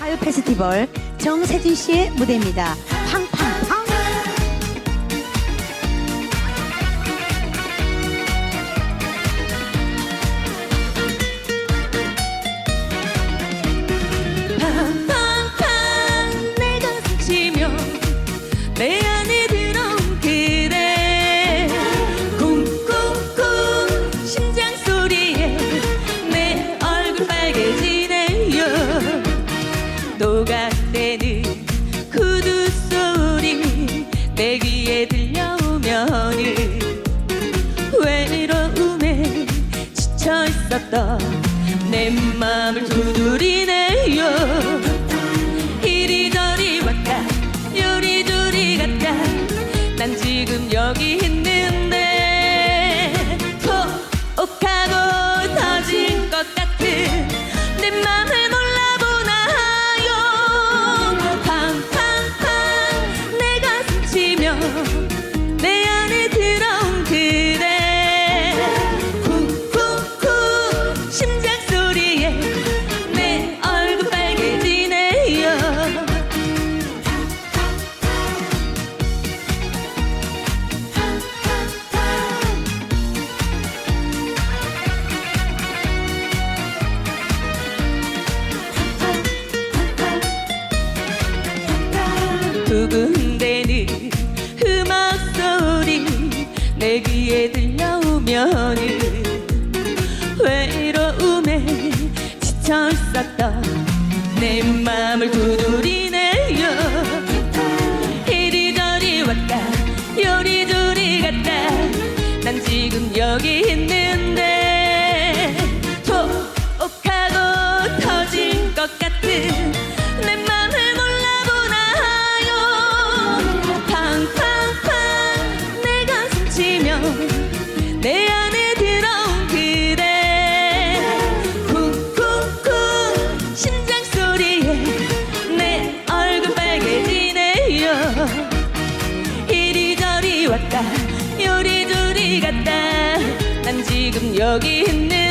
가요 페스티벌 정세진 씨의 무대입니다. 있었던 내 맘을 두드리네. 구군대는 음악 소리 내 귀에 들려오면은 외로움에 지쳐 있었던 내 맘을 두드리네요. 이리저리 왔다 요리조리 갔다. 난 지금 여기 있는데 지금 여기 있는